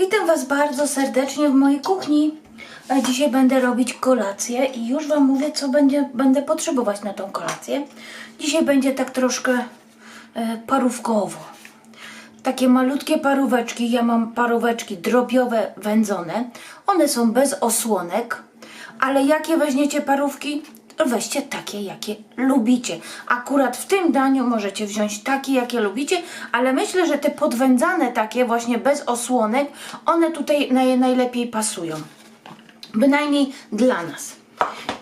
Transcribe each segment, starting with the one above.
Witam Was bardzo serdecznie w mojej kuchni. Dzisiaj będę robić kolację i już Wam mówię, co będzie, będę potrzebować na tą kolację. Dzisiaj będzie tak troszkę e, parówkowo. Takie malutkie paróweczki. Ja mam paróweczki drobiowe, wędzone. One są bez osłonek, ale jakie weźmiecie parówki? Weźcie takie, jakie lubicie. Akurat w tym daniu możecie wziąć takie, jakie lubicie, ale myślę, że te podwędzane takie właśnie bez osłonek, one tutaj naj, najlepiej pasują. Bynajmniej dla nas.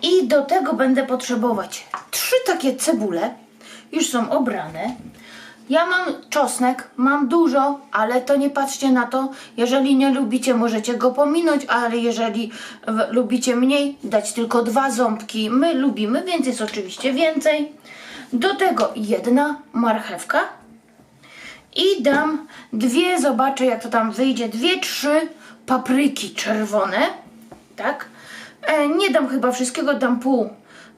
I do tego będę potrzebować trzy takie cebule. Już są obrane. Ja mam czosnek, mam dużo, ale to nie patrzcie na to. Jeżeli nie lubicie, możecie go pominąć, ale jeżeli lubicie mniej, dać tylko dwa ząbki. My lubimy, więc jest oczywiście więcej. Do tego jedna marchewka. I dam dwie, zobaczę jak to tam wyjdzie, dwie, trzy papryki czerwone. Tak? E, nie dam chyba wszystkiego, dam pół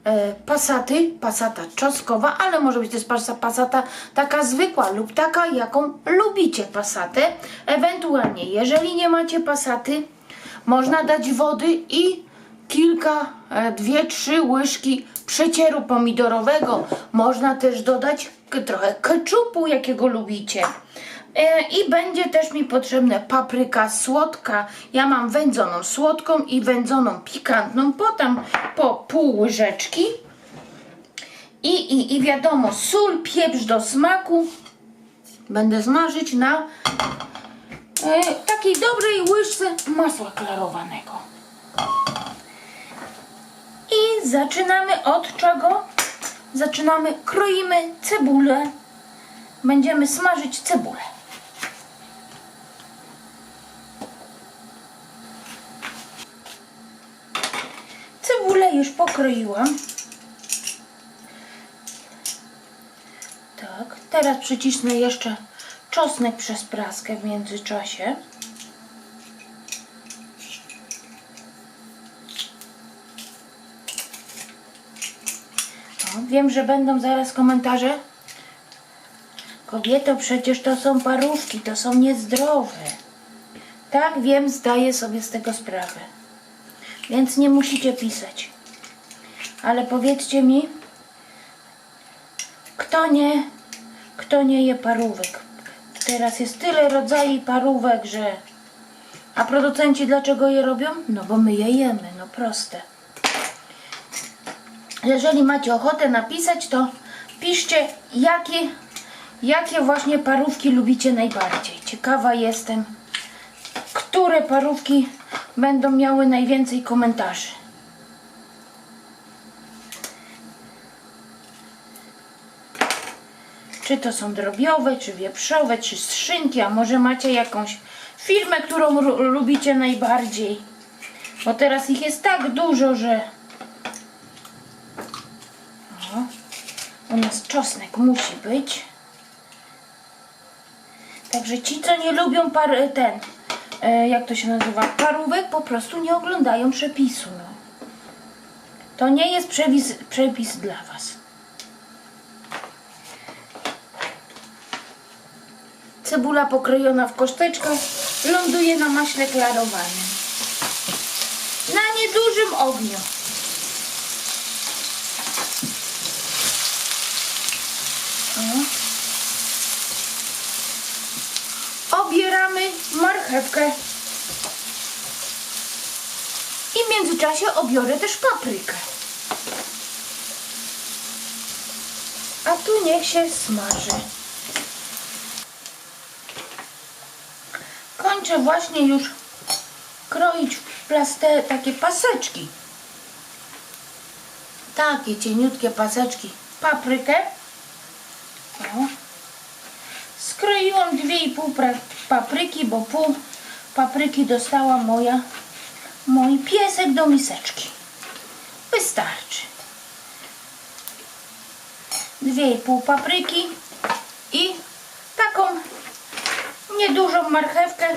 e, pasaty, pasata czosnkowa, ale może być też pasa- pasata taka zwykła lub taka, jaką lubicie pasatę. Ewentualnie, jeżeli nie macie pasaty, można dać wody i kilka, e, dwie, trzy łyżki przecieru pomidorowego. Można też dodać trochę keczupu, jakiego lubicie. E, I będzie też mi potrzebna papryka słodka. Ja mam wędzoną słodką i wędzoną pikantną, potem po pół łyżeczki. I, i, I wiadomo, sól, pieprz do smaku. Będę smażyć na e, takiej dobrej łyżce masła klarowanego. I zaczynamy od czego? Zaczynamy, kroimy cebulę. Będziemy smażyć cebulę. Cebulę już pokroiłam. Tak, teraz przycisnę jeszcze czosnek przez praskę w międzyczasie. Wiem, że będą zaraz komentarze. Kobieto, przecież to są parówki, to są niezdrowe. Tak, wiem, zdaję sobie z tego sprawę. Więc nie musicie pisać. Ale powiedzcie mi, kto nie, kto nie je parówek. Teraz jest tyle rodzajów parówek, że... A producenci dlaczego je robią? No bo my je jemy, no proste. Jeżeli macie ochotę napisać, to piszcie, jakie, jakie właśnie parówki lubicie najbardziej. Ciekawa jestem, które parówki będą miały najwięcej komentarzy. Czy to są drobiowe, czy wieprzowe, czy z szynki, a może macie jakąś firmę, którą lubicie najbardziej. Bo teraz ich jest tak dużo, że o, u nas czosnek musi być. Także ci, co nie lubią par, ten, e, jak to się nazywa, parówek, po prostu nie oglądają przepisu. No. To nie jest przepis, przepis dla Was. Cebula pokrojona w kosteczkach ląduje na maśle klarowanym. Na niedużym ogniu. Obieramy marchewkę. I w międzyczasie obiorę też paprykę. A tu niech się smaży. Właśnie już kroić w plaste takie paseczki. Takie cieniutkie paseczki. Paprykę. O. Skroiłam 2,5 pra- papryki, bo pół papryki dostała moja mój piesek do miseczki. Wystarczy. 2,5 papryki i taką niedużą marchewkę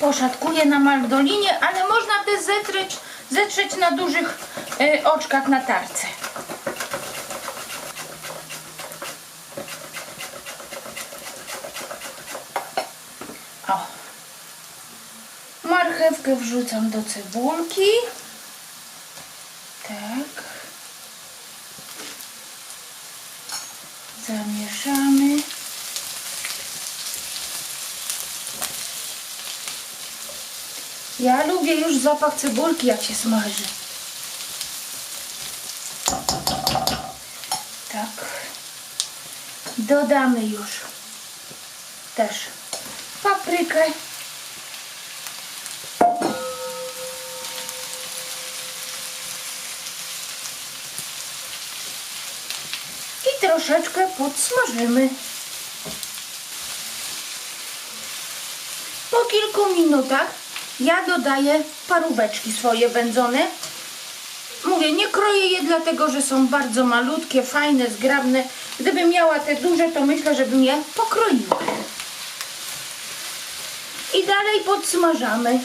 poszatkuję na mandolinie, ale można też zetrzeć, zetrzeć na dużych y, oczkach na tarce. O, marchewkę wrzucam do cebulki. Tak. Zamieszamy. Ja lubię już zapach cebulki, jak się smaży. Tak. Dodamy już też paprykę. I troszeczkę podsmażymy. Po kilku minutach ja dodaję paróweczki swoje wędzone. Mówię, nie kroję je dlatego, że są bardzo malutkie, fajne, zgrabne. Gdybym miała te duże, to myślę, żebym je pokroiła. I dalej podsmażamy.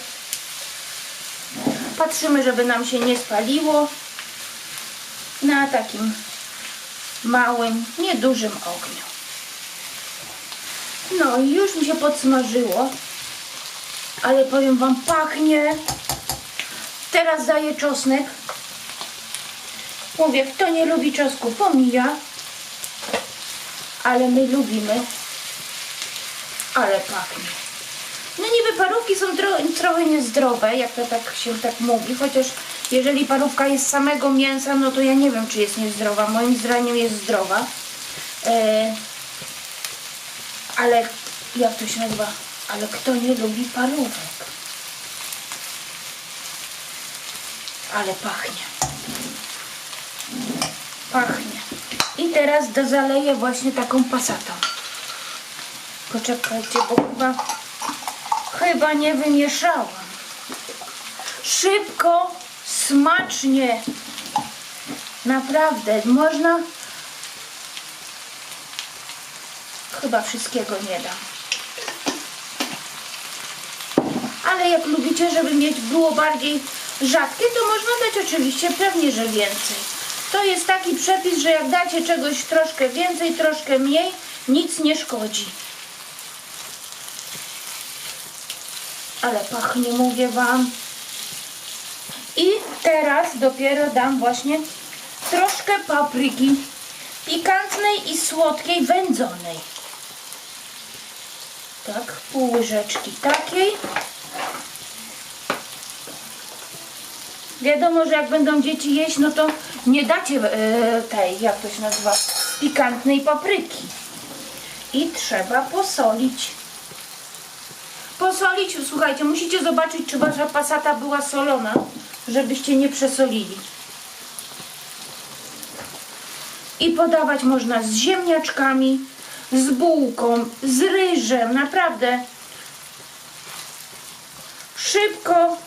Patrzymy, żeby nam się nie spaliło. Na takim małym, niedużym ogniu. No i już mi się podsmażyło. Ale powiem Wam, pachnie. Teraz daję czosnek. Mówię, kto nie lubi czosnku, pomija. Ale my lubimy. Ale pachnie. No niby parówki są tro trochę niezdrowe, jak to tak się tak mówi, chociaż jeżeli parówka jest samego mięsa, no to ja nie wiem, czy jest niezdrowa. Moim zdaniem jest zdrowa. E, ale jak to się nazywa? Ale kto nie lubi parówek? Ale pachnie. Pachnie. I teraz do zaleję właśnie taką pasatą. Poczekajcie, bo chyba, chyba nie wymieszałam. Szybko, smacznie. Naprawdę, można... Chyba wszystkiego nie dam. Ale jak lubicie, żeby mieć było bardziej rzadkie, to można dać oczywiście pewnie, że więcej. To jest taki przepis, że jak dacie czegoś troszkę więcej, troszkę mniej, nic nie szkodzi. Ale pachnie, mówię Wam. I teraz dopiero dam właśnie troszkę papryki pikantnej i słodkiej, wędzonej. Tak, pół łyżeczki takiej. Wiadomo, że jak będą dzieci jeść, no to nie dacie e, tej, jak to się nazywa, pikantnej papryki. I trzeba posolić. Posolić, słuchajcie, musicie zobaczyć, czy wasza pasata była solona, żebyście nie przesolili. I podawać można z ziemniaczkami, z bułką, z ryżem, naprawdę szybko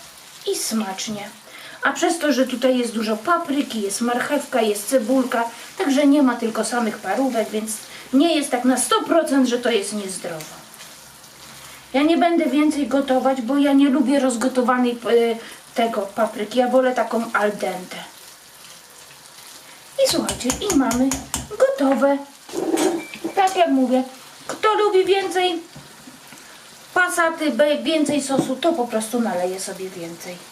i smacznie. A przez to, że tutaj jest dużo papryki, jest marchewka, jest cebulka, także nie ma tylko samych parówek, więc nie jest tak na 100%, że to jest niezdrowo. Ja nie będę więcej gotować, bo ja nie lubię rozgotowanej y, tego papryki. Ja wolę taką al dente. I słuchajcie, i mamy gotowe. Tak jak mówię, kto lubi więcej pasaty, więcej sosu, to po prostu naleje sobie więcej.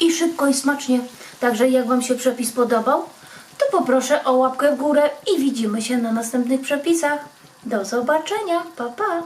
I szybko i smacznie. Także jak Wam się przepis podobał, to poproszę o łapkę w górę i widzimy się na następnych przepisach. Do zobaczenia. Pa, pa.